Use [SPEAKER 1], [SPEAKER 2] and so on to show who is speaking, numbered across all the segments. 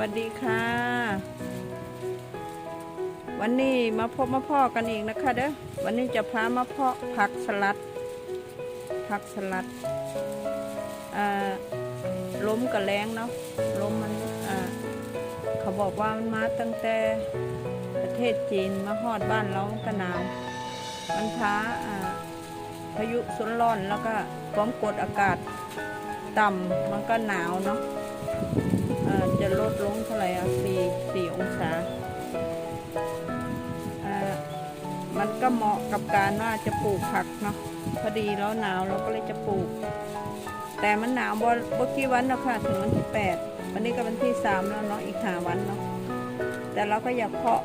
[SPEAKER 1] วัสดีค่ะ วันนี้มาพบมาพ่อกันอีกนะคะเด้อวันนี้จะพามาเพาะผักสลัด ผักสลัดอ่าล้มกับแรงเนาะล้มมันอ่าเขาบอกว่ามันมาตั้งแต่ประเทศจีนมาฮอดบ้านเรามันก็หนาวมันท้าอ่าพายุสุนร้อนแล้วก็ความกดอากาศต่ำมันก็หนาวเนาะ จะลดลงเท่าไหร่อะสี่สี่องศาอ่ามันก็เหมาะกับการว่าจะปลูกผักเนาะพอดีแล้วหนาวเราก็เลยจะปลูก แต่มันหนาวบ่บ่กี่วันแล้วค่ะถึงวันที่แปดวันนี้ก็วันที่สามแล้วเนาะอีกห้าวันเนาะแต่เราก็อยากเพาะ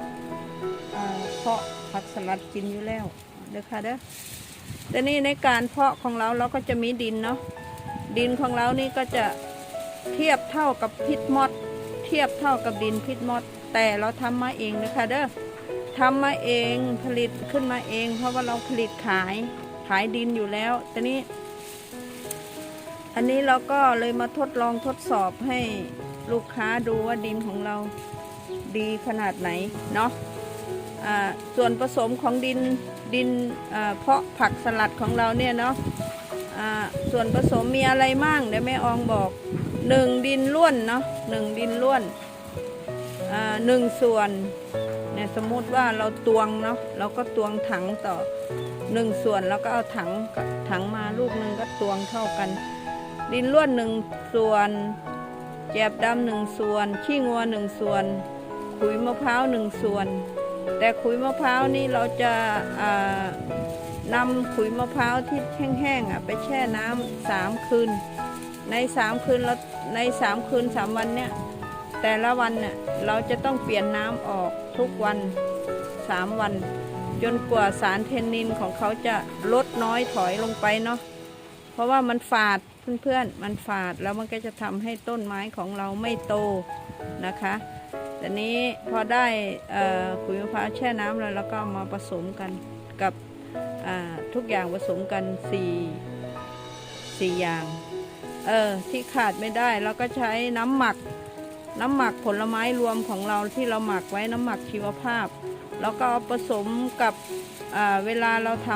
[SPEAKER 1] เพาะผักสลัดกินอยู่แล้วเด้อค่ะเด้อแต่นี่ในการเพาะของเราเราก็จะมีดินเนาะดินของเรานี่ก็จะเทียบเท่ากับพิษมด ทียบเท่ากับดินพิษมด แต่เราทำมาเองนะคะเด้อทำมาเองผลิตขึ้นมาเอง เพราะว่าเราผลิตขายขายดินอยู่แล้วต่นี้ อันนี้เราก็เลยมาทดลองทดสอบให้ลูกค้าดูว่าดินของเราดีขนาดไหนเนาะอ่าส่วนผสมของดินดินเพาะผักสลัดของเราเนี่ยเนาะอ่าส่วนผสมมีอะไรมั่งเดี๋ยวแม่อองบอก หนึ่งดินล้วนเนาะหนึ่งดินล้วนอ่าหนึ่งส่วนเนี่ยสมมติว่าเราตวงเนาะเราก็ตวงถังต่อหนึ่งส่วนแล้วก็เอาถังถังมาลูกหนึ่งก็ตวงเท่ากัน ดินล้วนหนึ่งส่วนแกบดำหนึ่งส่วน ขี้งัวหนึ่งส่วน ขุยมะพร้าวหนึ่งส่วน แต่ขุยมะพร้าวนี่เราจะอ่านำขุยมะพร้าวที่แห้งๆอะไปแช่น้ำสามคืน ในสามคืนเราในสามคืนสามวันเนี่ยแต่ละวันเนี่ยเราจะต้องเปลี่ยนน้ำออกทุกวันสามวัน จนกว่าสารเทนนินของเขาจะลดน้อยถอยลงไปเนาะเพราะว่ามันฝาดเพื่อนๆมันฝาดแล้วมันก็จะทำให้ต้นไม้ของเราไม่โตนะคะแต่นี้พอได้ขุยมะพร้าวแช่น้ำแล้วแล้วก็มาผสมกันกับทุกอย่างผสมกันสี่สี่อย่าง เออที่ขาดไม่ได้เราก็ใช้น้ำหมัก น้ำหมักผลไม้รวมของเราที่เราหมักไว้น้ำหมักชีวภาพ แล้วก็ผสมกับเวลาเราท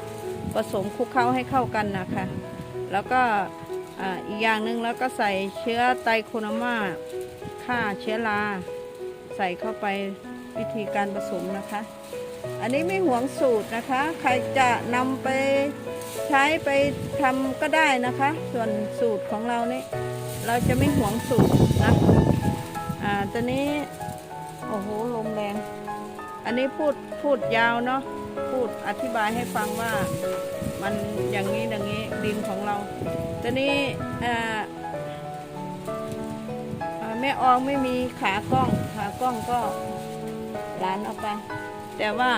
[SPEAKER 1] ำผสมคลุกเคล้าให้เข้ากันนะคะแล้วก็อีกอย่างหนึ่งแล้วก็ใส่เชื้อไตโคโนมาฆ่าเชื้อราใส่เข้าไปวิธีการผสมนะคะ อันนี้ไม่หวงสูตรนะคะ ใครจะนำไป ใช้ไปทำก็ได้นะคะ ส่วนสูตรของเรานี่เราจะไม่หวงสูตรนะอ่าตอนนี้ โอ้โหลมแรง อันนี้พูดพูดยาวเนาะพูดอธิบายให้ฟังว่ามันอย่างนี้อย่างนี้ดินของเราตอนนี้อ่าอ่าแม่อองไม่มีขากล้อง ขากล้องก็หลานเอาไป แต่ว่า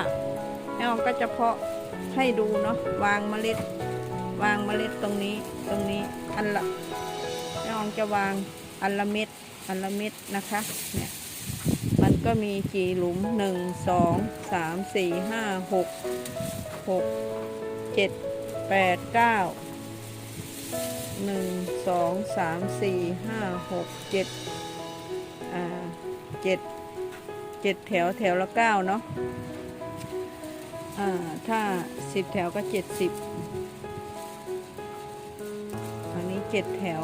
[SPEAKER 1] แม่อองก็จะเพาะ ให้ดูเนาะวางเมล็ด วางเมล็ดตรงนี้ตรงนี้อันละแม่อองจะวางอันละเม็ดอันละเม็ดนะคะเนี่ยมันก็มีกี่หลุมหนึ่งสองสามสี่ห้าหกหกเจ็ดแปดเก้าหนึ่งสองสามสี่ห้าหกเจ็ดอ่าเจ็ดเจ็ดแถวแถวละเก้าเนาะ ถ้าสิบแถวก็เจ็ดสิบอันนี้เจ็ดแถว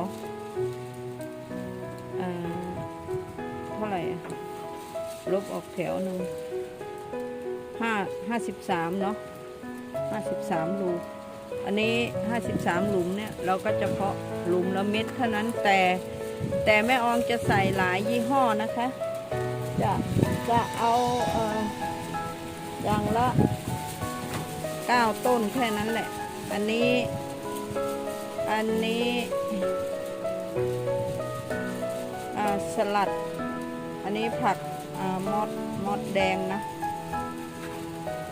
[SPEAKER 1] เท่าไหร่ลบออกแถวหนึ่งห้าห้าสิบสามเนาะห้าสิบสามรูอันนี้ห้าสิบสามหลุมเนี่ยเราก็จะเพาะหลุมละเม็ดเท่านั้นแต่แต่แม่อองจะใส่หลายยี่ห้อนะคะ จะจะเอาเอออย่างละ เก้าต้นแค่นั้นแหละ อันนี้ อันนี้สลัด อันนี้ผักอมอดมอดแดงนะ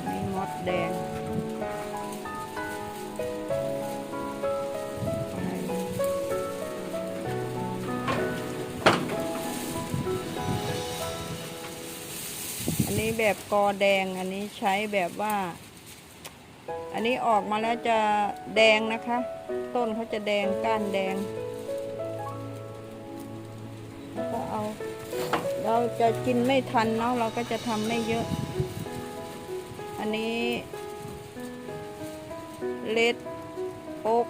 [SPEAKER 1] นนี้มอดแดงอันนี้แบบกอแดงอันนี้ใช้แบบว่า อันนี้ออกมาแล้วจะแดงนะคะ ต้นเขาจะแดงก้านแดง แล้วก็เอา เราจะกินไม่ทันเนาะเราก็จะทำไม่เยอะ อันนี้เลดอก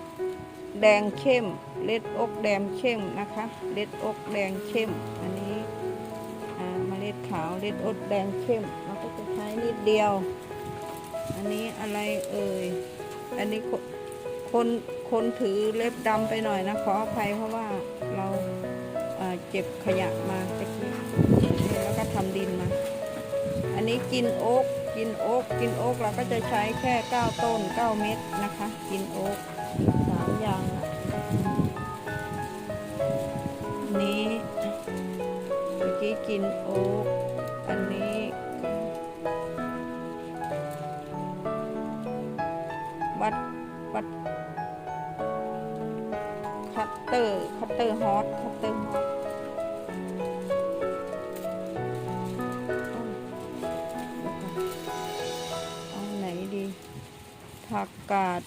[SPEAKER 1] แดงเข้ม เลดอกแดงเข้มนะคะ เลดอกแดงเข้ม อันนี้อ่าเมล็ดขาวเลดอกแดงเข้ม เราก็จะใช้นิดเดียว อันนี้อะไรเอ่ย อันนี้คนคนคนถือเล็บดำไปหน่อยนะ ขออภัยเพราะว่าเราเจ็บขยะมาตะกี้แล้วก็ทำดินมา อันนี้กินโอ๊กกินโอ๊กกินโอ๊กเราก็จะใช้แค่ 9 ต้น 9 เม็ดนะคะ กินโอ๊กสามอย่างอันนี้เมื่อกี้กินโอ๊ก เตอร์คัตเตอร์ฮอตคัตเตอร์ฮอตเอาไหนดี ผักกาด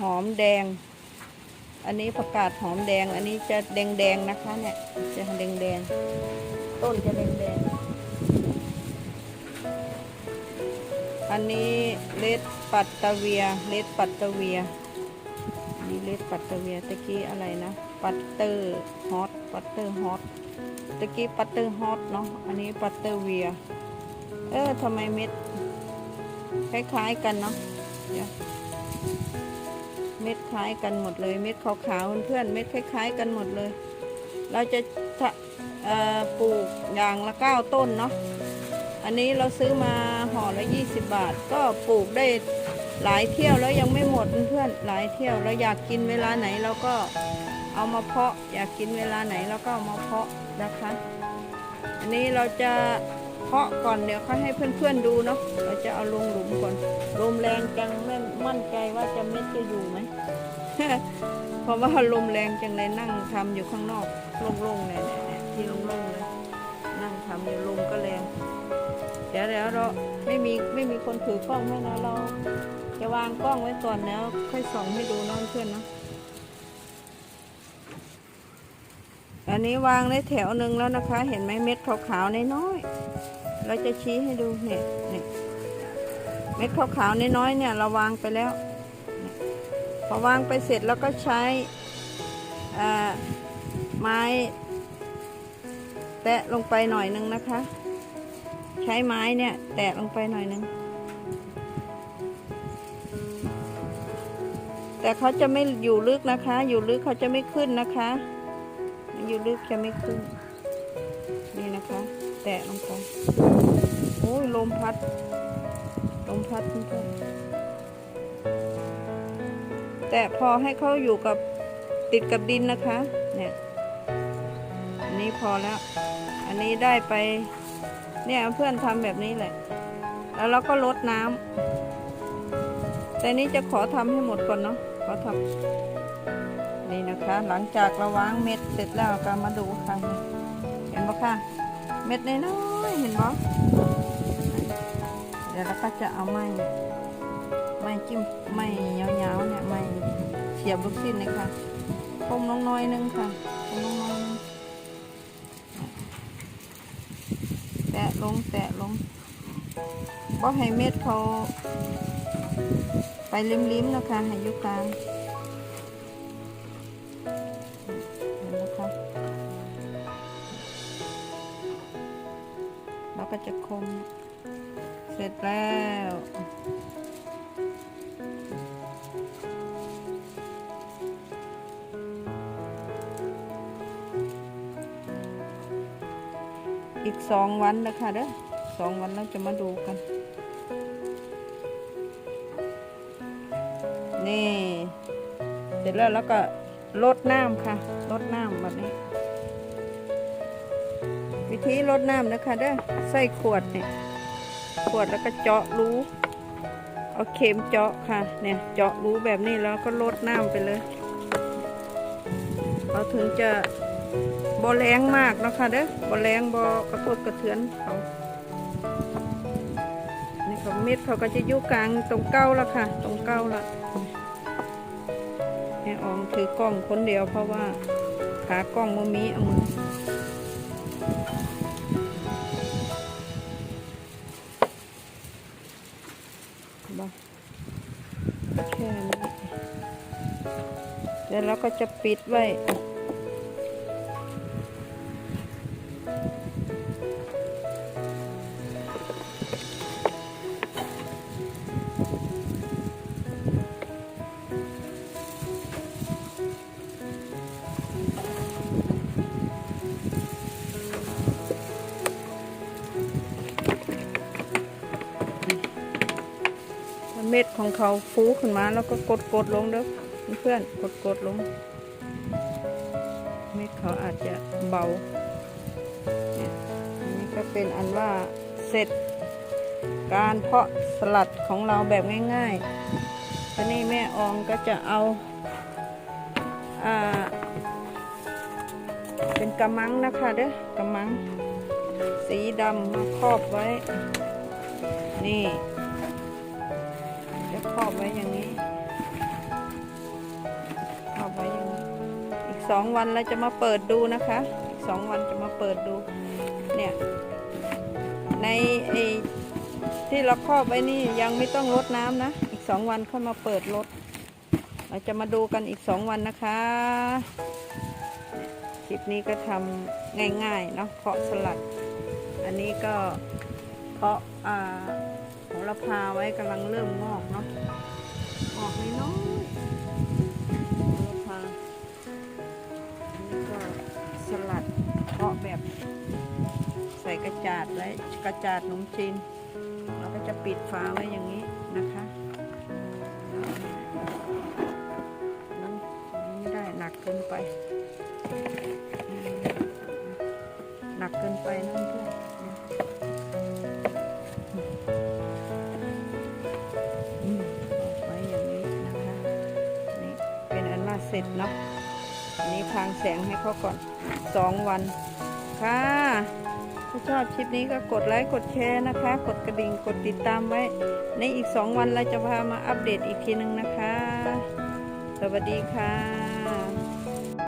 [SPEAKER 1] หอมแดง อันนี้ผักกาดหอมแดง อันนี้จะแดงแดงนะคะเนี่ย จะแดงแดง ต้นจะแดงแดง อันนี้เลดปัตตเวีย เลดปัตตเวียมีเลดปัตตเวียตะกี้อะไรนะ ปัตเตอร์ฮอตปัตเตอร์ฮอตตะกี้ปัตเตอร์ฮอตเนาะอันนี้ปัตเตอร์เวียเออทำไมเม็ดคล้ายๆกันเนาะเม็ดคล้ายกันหมดเลย เม็ดขาวๆเพื่อนๆเม็ดคล้าย ๆ กันหมดเลย เราจะปลูกอย่างละเก้าต้นเนาะอันนี้เราซื้อมาห่อละ20บาท ก็ปลูกได้หลายเที่ยวแล้วยังไม่หมดเพื่อนๆหลายเที่ยวเราอยากกินเวลาไหนเราก็ เอามาเพาะอยากกินเวลาไหนเราก็เอามาเพาะนะคะ อันนี้เราจะเพาะก่อนเดี๋ยวเขาให้เพื่อนๆดูเนาะเราจะเอาลงหลุมก่อนลมแรงจังไม่มั่นใจว่าจะเม็ดจะอยู่ไหมเพราะว่าลมแรงจังเลยนั่งทำอยู่ข้างนอกโล่งๆเลยเนี่ยที่โล่งๆเลยนั่งทำอยู่ลมก็แรง เดี๋ยวเดี๋ยวเราไม่มีไม่มีคนถือกล้องให้นะเราจะวางกล้องไว้ก่อนแล้ว ค่อยส่องให้ดูน้องเพื่อนเนาะ อันนี้วางได้แถวหนึ่งแล้วนะคะ เห็นไหมเม็ดขาวๆน้อยๆเราจะชี้ให้ดูเนี่ยเนี่ยเม็ดขาวๆน้อยๆเนี่ยเราวางไปแล้วพอวางไปเสร็จแล้วก็ใช้ไม้แตะลงไปหน่อยหนึงนะคะ ใช้ไม้เนี่ยแตะลงไปหน่อยหนึงแต่เขาจะไม่อยู่ลึกนะคะ อยู่ลึกเขาจะไม่ขึ้นนะคะ อยู่ลึกจะไม่ขึ้น นี่นะคะ แตะลงไปโอ้ยลมพัด ลมพัดเพื่อนแต่พอให้เขาอยู่กับติดกับดินนะคะ เนี่ย อันนี้พอแล้ว อันนี้ได้ไป เนี่ยเพื่อนทำแบบนี้แหละ แล้วเราก็ลดน้ำแต่นี้จะขอทำให้หมดก่อนเนาะ ขอทำ นี่นะคะ หลังจากเราวางเม็ดเสร็จแล้วก็มาดูค่ะเห็นปะคะเม็ดน้อยๆเห็นปะเดี๋ยวเราก็จะเอาไม้ไม้จิ้มไม้ยาวๆเนี่ยไม้เสียบลูกชิ้นเลยค่ะคมลงน้อยนึงค่ะคมลงน้อยนึงแตะลงแตะลงบ่ให้เม็ดเขาไปริมๆนะคะให้ยู่กลาง ก็จะคม เสร็จแล้วอีกสองวันนะคะเด้อสองวันเราจะมาดูกัน นี่ เสร็จแล้วแล้วก็ลดน้ำค่ะลดน้ำแบบนี้ ธีลดน้ำนะคะเด้อใส่ขวดเนี่ยขวดแล้วก็เจาะรูเอาเข็มเจาะค่ะ เนี่ยเจาะรูแบบนี้แล้วก็ลดน้ำไปเลย เราถึงจะบอแรงมากนะคะเด้อบอแรงบอกระทบกระเทือนเขานี่เขาเม็ดเขาก็จะอยู่กลางตรงเก้าล้วค่ะ ตรงเก้าละแม่อองถือกล้องคนเดียวเพราะว่าขากล้องมันมีเอามือ แล้วเราก็จะปิดไว้ เม็ดของเขาฟูขึ้นมาแล้วก็กดกดๆลงเด้อ เพื่อนกดกดๆลง เม็ดเขาอาจจะเบาเนี่ยอันนี้ก็เป็นอันว่าเสร็จการเพาะสลัดของเราแบบง่ายๆทีนี้แม่อองก็จะเอาอ่าเป็นกระมังนะคะเด้อกระมัง สีดำมาครอบไว้ นี่ สองวันเราจะมาเปิดดูนะคะอีกสองวันจะมาเปิดดู เนี่ย ในไอ้ที่เราครอบไว้นี่ยังไม่ต้องรดน้ำนะ อีกสองวันค่อยมาเปิดรดเราจะมาดูกันอีกสองวันนะคะ คลิปนี้ก็ทำง่ายๆเนาะเพาะสลัด อันนี้ก็เพาะอ่าโหระพาไว้กำลังเริ่มงอกเนาะงอกน้อย กระจาดขนมจีนเราก็จะปิดฝาไว้อย่างนี้นะคะไม่ได้หนักเกินไป หนักเกินไปนะเพื่อนเอาไว้อย่างนี้นะคะนี่เป็นอันว่าเสร็จเนาะอันนี้พางแสงให้เขาก่อนสองวันค่ะ ถ้าชอบคลิปนี้ก็กดไลค์กดแชร์นะคะ กดกระดิ่งกดติดตามไว้ ในอีก 2 วันเราจะพามาอัปเดตอีกทีหนึ่งนะคะ สวัสดีค่ะ